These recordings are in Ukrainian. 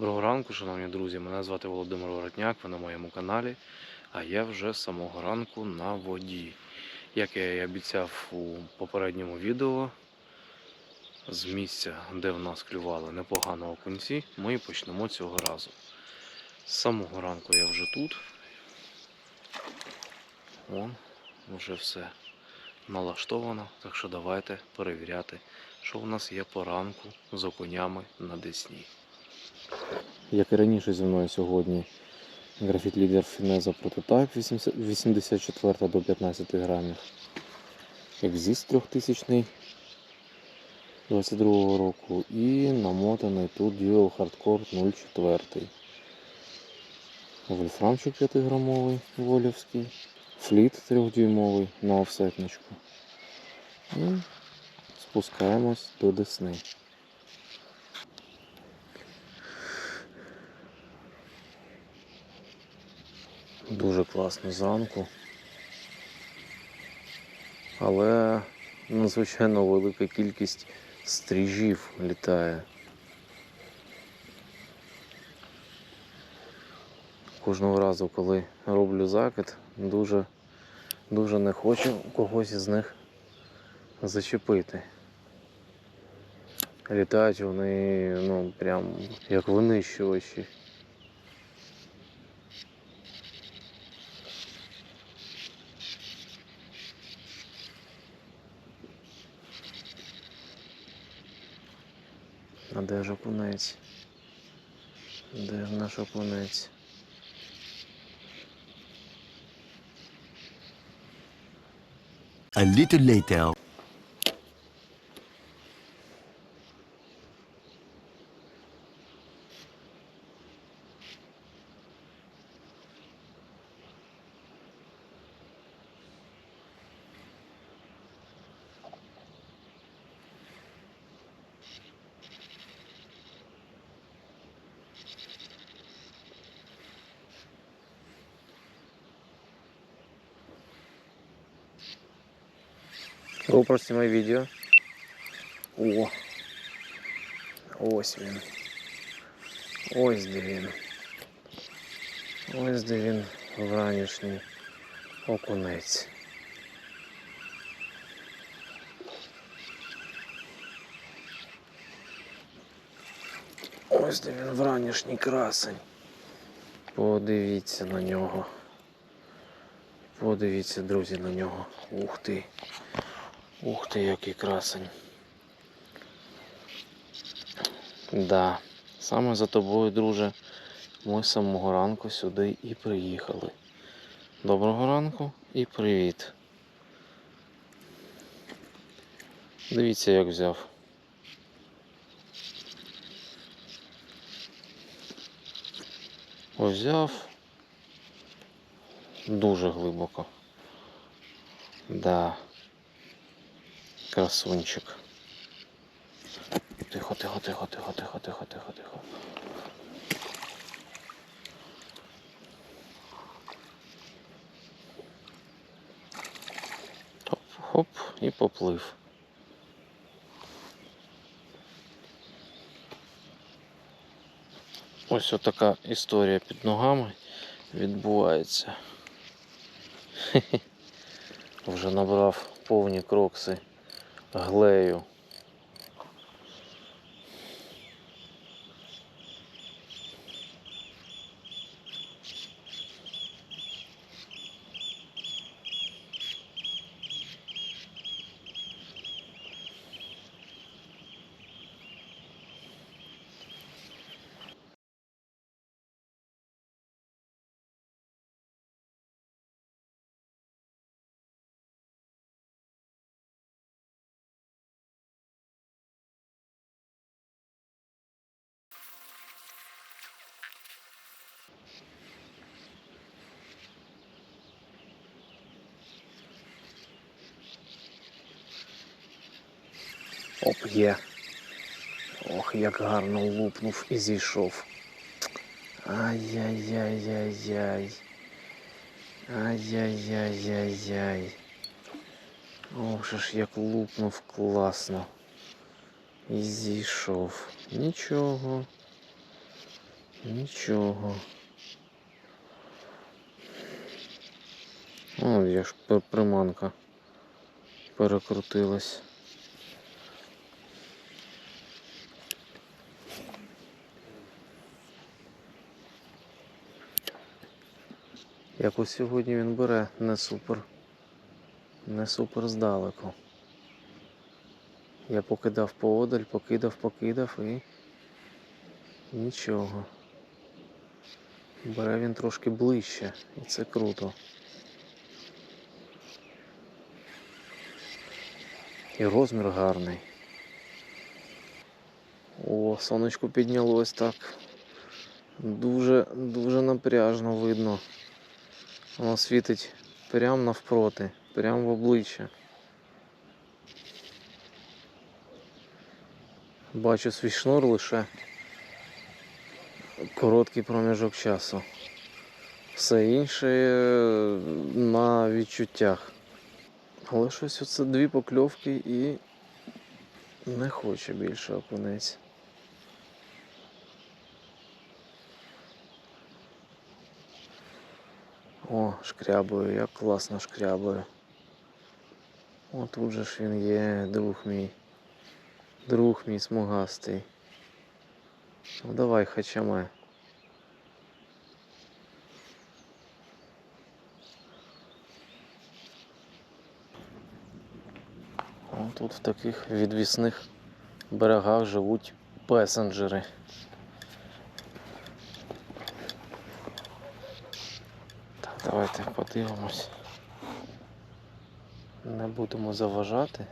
Доброго ранку, шановні друзі. Мене звати Володимир Воротняк, ви на моєму каналі. А я вже з самого ранку на воді. Як я і обіцяв у попередньому відео, з місця, де в нас клювали непогано окунці, ми почнемо цього разу. З самого ранку я вже тут. Вон, вже все налаштовано, так що давайте перевіряти, що в нас є по ранку з окунями на Десні. Як і раніше зі мною сьогодні графіт лідер Фінеза прототайп 84 до 15 грамів. Екзіст 3000 22 року і намотаний тут Dual Hardcore 04. Вольфрамчик 5 грамовий волівський, фліт 3-дюймовий на офсетничку. І спускаємось до Десни. Дуже класно зранку. Але надзвичайно велика кількість стріжів літає. Кожного разу, коли роблю закид, дуже, дуже не хочу когось із них зачепити. Літають вони, ну, прям як винищувачі. А де ж окунець? Де ж наш окунець? A little later. GoPro знімай відео. О. Ось він. Ось де він. Ось де він вранішній окунець. Ось де він вранішній красень. Подивіться на нього. Подивіться, друзі, на нього. Ух ти. Ух ти, який красень. Да, саме за тобою, друже, ми з самого ранку сюди і приїхали. Доброго ранку і привіт. Дивіться, як взяв. Взяв дуже глибоко. Да. Красунчик. Тихо, тихо, тихо, тихо, тихо, тихо, тихо, тихо. Хоп, хоп, і поплив. Ось отака історія під ногами відбувається. Вже набрав повні крокси глею. Оп, є. Ох, як гарно лупнув і зійшов. Ай-яй-яй-яй-яй. Ай-яй-яй-яй-яй. Ох, же ж як лупнув класно. І зійшов. Нічого. Нічого. О, я ж приманка перекрутилась. Якось сьогодні він бере не супер. Не супер здалеку. Я покидав поодаль, покидав, покидав і нічого. Бере він трошки ближче, і це круто. І розмір гарний. О, сонечко піднялось так. Дуже, дуже напряжно видно. Воно світить прямо навпроти, прямо в обличчя. Бачу свій шнур лише короткий проміжок часу. Все інше е, на відчуттях. Але щось оце дві покльовки і не хоче більше окунець. О, шкрябаю, як класно шкрябаю. О, тут же ж він є, друг мій. Друг мій смугастий. Ну давай, хачаме. О, тут в таких відвісних берегах живуть песенджери. Давайте подивимось. Не будемо заважати.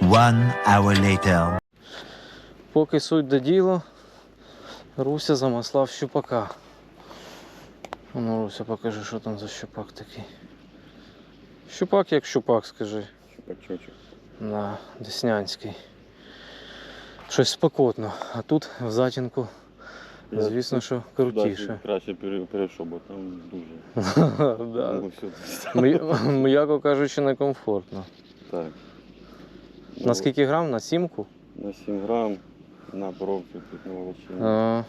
One hour later. Поки суть до діла, Руся замаслав щупака. Ну, Руся, покажи, що там за щупак такий. Щупак як щупак, скажи. Щупачочок. На Деснянський. Щось спекотно, а тут в затінку, звісно, що крутіше. Краще перейшов, бо там дуже. Да. Ну, М'яко кажучи, некомфортно. так. Ну, На скільки грам? На сімку? На 7 грам, на бровки тут на волочині.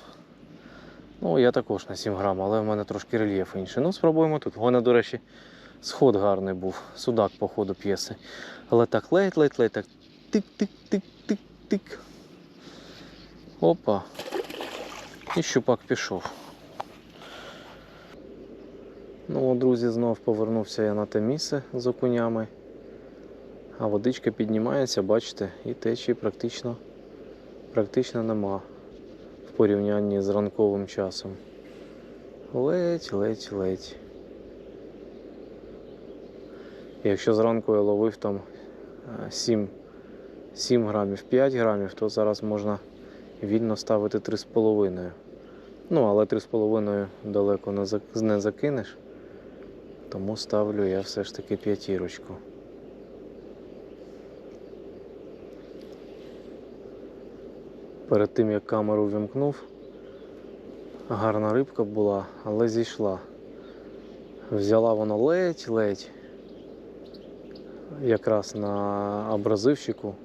Ну, я також на 7 грам, але в мене трошки рельєф інший. Ну, спробуємо тут. Мене, до речі, сход гарний був. Судак по ходу п'єси. Але так ледь, ледь, ледь, так тик-тик-тик-тик-тик. Опа. І щупак пішов. Ну, друзі, знов повернувся я на те місце з окунями. А водичка піднімається, бачите, і течії практично, практично нема в порівнянні з ранковим часом. Ледь, ледь, ледь. Якщо зранку я ловив там е, 7, 7 грамів, 5 грамів, то зараз можна вільно ставити 3,5. Ну, але 3,5 далеко не закинеш. Тому ставлю я все ж таки п'ятірочку. Перед тим як камеру вімкнув, гарна рибка була, але зійшла. Взяла вона ледь-ледь, якраз на абразивчику.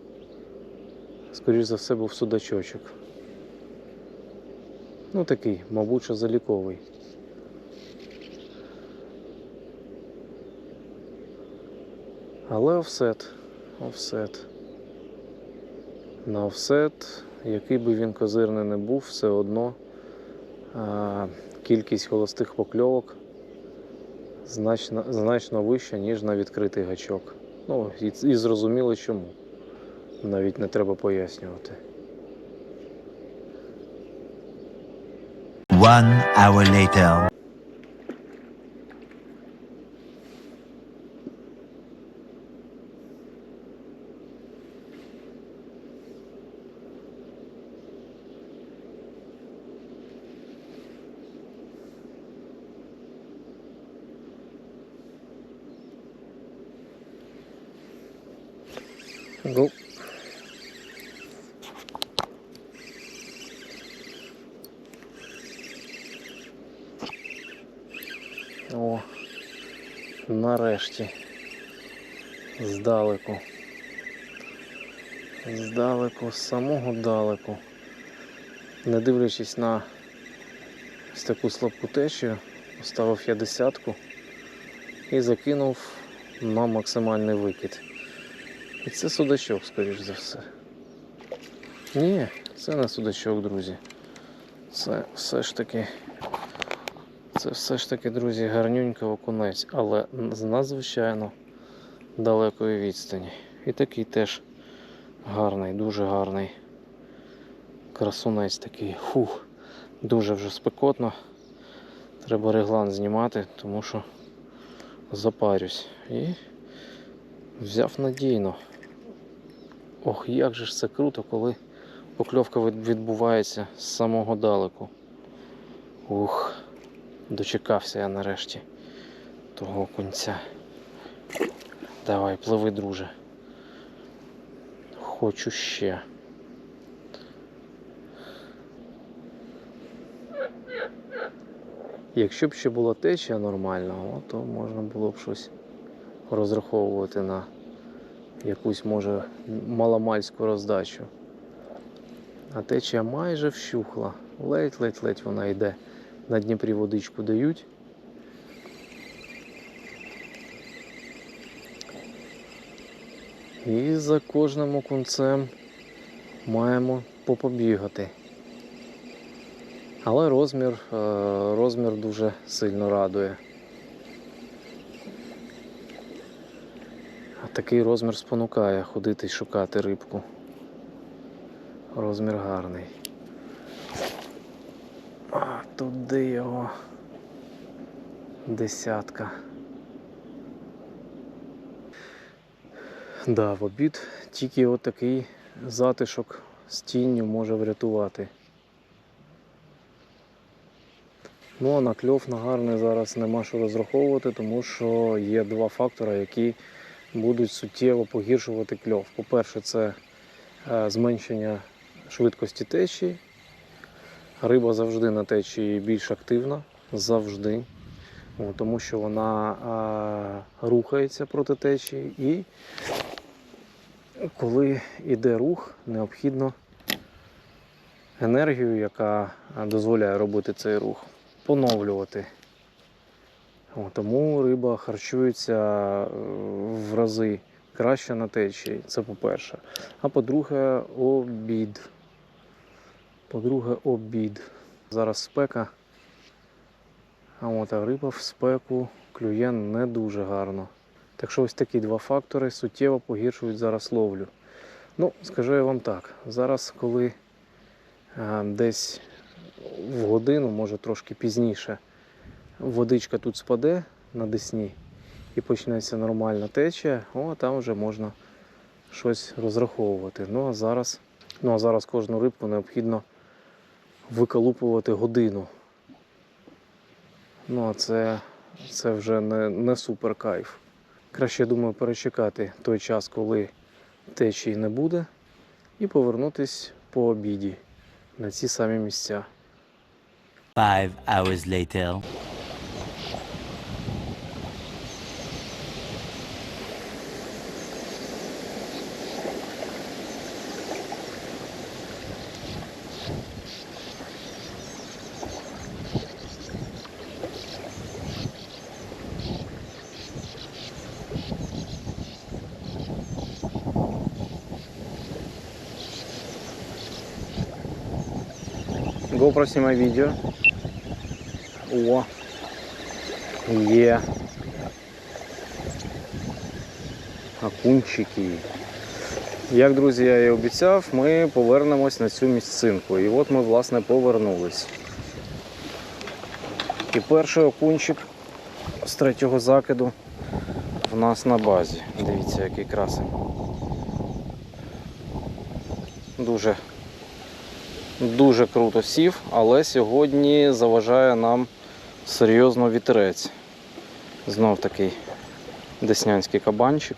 Скоріше за все був судачочок. Ну такий, мабуть, що заліковий. Але офсет, офсет. На офсет, який би він козирний не був, все одно кількість холостих покльовок значно, значно вища, ніж на відкритий гачок. Ну, і, і зрозуміло чому. Навіть не треба пояснювати. One hour later. Go. О, нарешті. Здалеку. Здалеку, з самого далеку. Не дивлячись на ось таку слабку течію, поставив я десятку і закинув на максимальний викид. І це судачок, скоріш за все. Ні, це не судачок, друзі. Це все ж таки. Це все ж таки, друзі, гарнюнька окунець, але з надзвичайно далекої відстані. І такий теж гарний, дуже гарний. Красунець такий. Фух, дуже вже спекотно. Треба реглан знімати, тому що запарюсь. І взяв надійно. Ох, як же ж це круто, коли покльовка відбувається з самого далеку. Ух, дочекався я нарешті того кінця. Давай, пливи, друже. Хочу ще. Якщо б ще була течія нормальна, о, то можна було б щось розраховувати на якусь, може, маломальську роздачу. А течія майже вщухла. Ледь-ледь-ледь вона йде. На Дніпрі водичку дають. І за кожним окунцем маємо попобігати. Але розмір, е, розмір дуже сильно радує. Такий розмір спонукає ходити і шукати рибку. Розмір гарний. А, туди його десятка. Да, в обід тільки отакий затишок з тінню може врятувати. Ну а на кльов на гарний зараз нема що розраховувати, тому що є два фактори, які будуть суттєво погіршувати кльов. По-перше, це е, зменшення швидкості течії. Риба завжди на течії більш активна, завжди. Тому що вона рухається проти течії і коли йде рух, необхідно енергію, яка дозволяє робити цей рух, поновлювати. Тому риба харчується е, в рази краще на течії. Це по-перше. А по-друге, обід. По-друге, обід. Зараз спека. А от а риба в спеку клює не дуже гарно. Так що ось такі два фактори суттєво погіршують зараз ловлю. Ну, скажу я вам так, зараз, коли е, десь в годину, може трошки пізніше, водичка тут спаде на десні і почнеться нормальна течія, о, там вже можна щось розраховувати. Ну а зараз, ну, а зараз кожну рибку необхідно виколупувати годину. Ну, а це, це вже не, не супер кайф. Краще, думаю, перечекати той час, коли течії не буде, і повернутись по обіді на ці самі місця. Five hours later. GoPro знімай відео. О. Є. Акунчики. Як, друзі, я і обіцяв, ми повернемось на цю місцинку. І от ми, власне, повернулись. І перший окунчик з третього закиду в нас на базі. Дивіться, який красень. Дуже дуже круто сів, але сьогодні заважає нам серйозно вітерець. Знов такий деснянський кабанчик.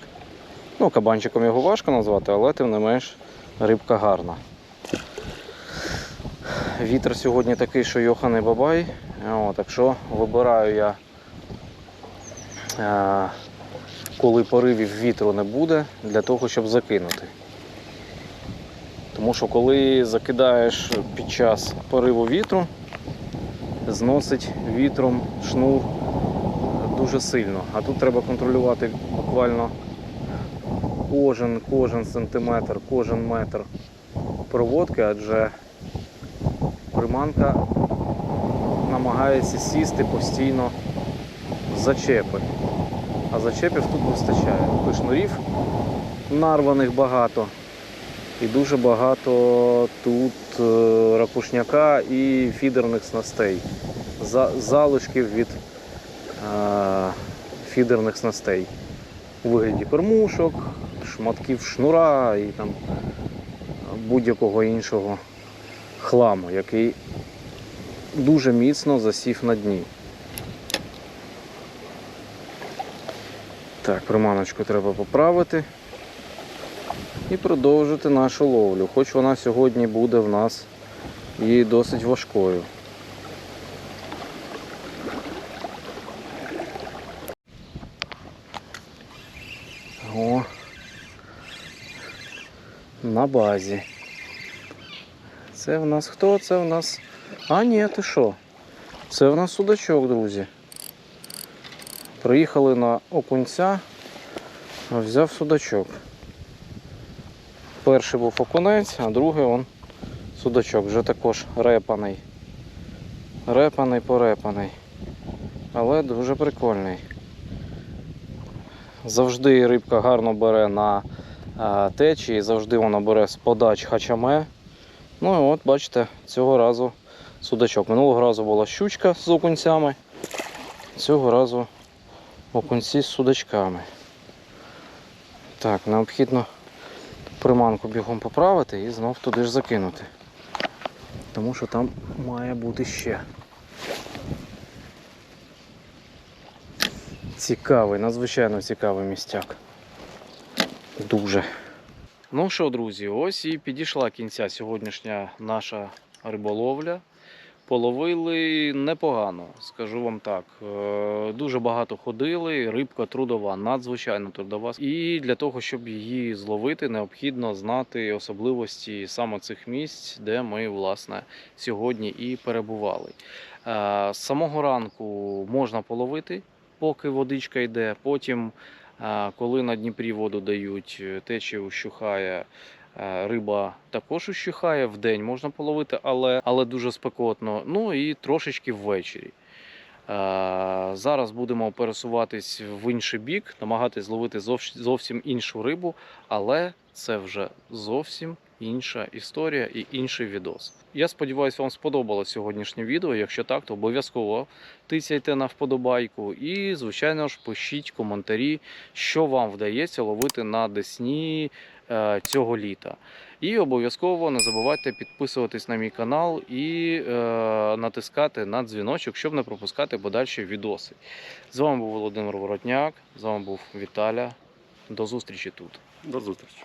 Ну, кабанчиком його важко назвати, але тим не менш рибка гарна. Вітер сьогодні такий, що йоханий бабай. О, так що вибираю я, е, коли поривів вітру не буде, для того, щоб закинути. Тому що коли закидаєш під час пориву вітру, зносить вітром шнур дуже сильно. А тут треба контролювати буквально кожен, кожен сантиметр, кожен метр проводки, адже приманка намагається сісти постійно в зачепи. А зачепів тут вистачає. Шнурів нарваних багато. І дуже багато тут е, ракушняка і фідерних снастей. За, залишків від е, фідерних снастей. У вигляді кормушок, шматків шнура і там будь-якого іншого хламу, який дуже міцно засів на дні. Так, приманочку треба поправити і продовжити нашу ловлю. Хоч вона сьогодні буде в нас і досить важкою. О, на базі. Це в нас хто? Це в нас. А, ні, ти що? Це в нас судачок, друзі. Приїхали на окунця, а взяв судачок. Перший був окунець, а другий он судачок, вже також репаний. Репаний порепаний. Але дуже прикольний. Завжди рибка гарно бере на а, течії, завжди вона бере з подач хачаме. Ну і от бачите, цього разу судачок. Минулого разу була щучка з окунцями, цього разу окунці з судачками. Так, необхідно приманку бігом поправити і знов туди ж закинути. Тому що там має бути ще. Цікавий, надзвичайно цікавий містяк. Дуже. Ну що, друзі, ось і підійшла кінця сьогоднішня наша риболовля. Половили непогано, скажу вам так. Е, Дуже багато ходили, рибка трудова, надзвичайно трудова. І для того, щоб її зловити, необхідно знати особливості саме цих місць, де ми власне сьогодні і перебували. Е, З самого ранку можна половити, поки водичка йде. Потім, е, коли на Дніпрі воду дають, течія ущухає. Е, Риба також ущухає, в день можна половити, але, але дуже спекотно. Ну і трошечки ввечері. Е, Зараз будемо пересуватись в інший бік, намагатись зловити зовсім іншу рибу, але це вже зовсім інша історія і інший відос. Я сподіваюся, вам сподобалось сьогоднішнє відео. Якщо так, то обов'язково тицяйте на вподобайку і, звичайно ж, пишіть коментарі, що вам вдається ловити на Десні цього літа. І обов'язково не забувайте підписуватись на мій канал і е, натискати на дзвіночок, щоб не пропускати подальші відоси. З вами був Володимир Воротняк, з вами був Віталя. До зустрічі тут. До зустрічі.